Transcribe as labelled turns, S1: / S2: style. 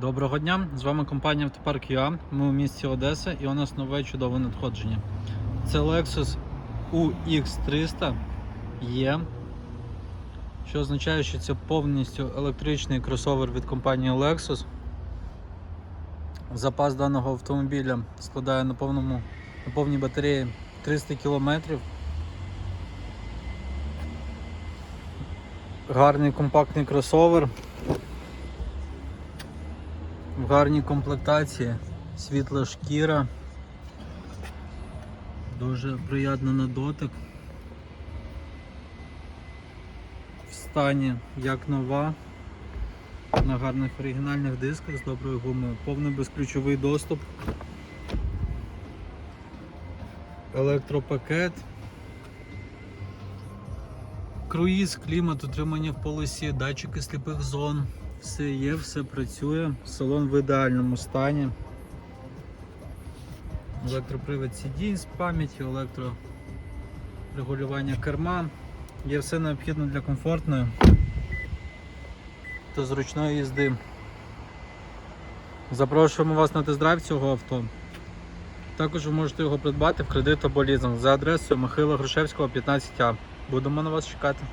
S1: Доброго дня! З вами компанія Автопарк ЮА. Ми у місті Одеса і у нас нове чудове надходження. Це Lexus UX300 є, що означає, що це повністю електричний кросовер від компанії Lexus. Запас даного автомобіля складає на, повному, на повній батареї 300 км. Гарний компактний кросовер в гарній комплектації, світла шкіра, дуже приємно на дотик. В стані як нова, на гарних оригінальних дисках з доброю гумою, повний безключовий доступ, електропакет, круїз, клімат, утримання в полосі, датчики сліпих зон. Все є, все працює, салон в ідеальному стані. Електропривід сидінь з пам'яттю, електрорегулювання керма. Є все необхідне для комфортної та зручної їзди. Запрошуємо вас на тест-драйв цього авто. Також ви можете його придбати в кредит або лізинг за адресою Михайла Грушевського, 15А. Будемо на вас чекати.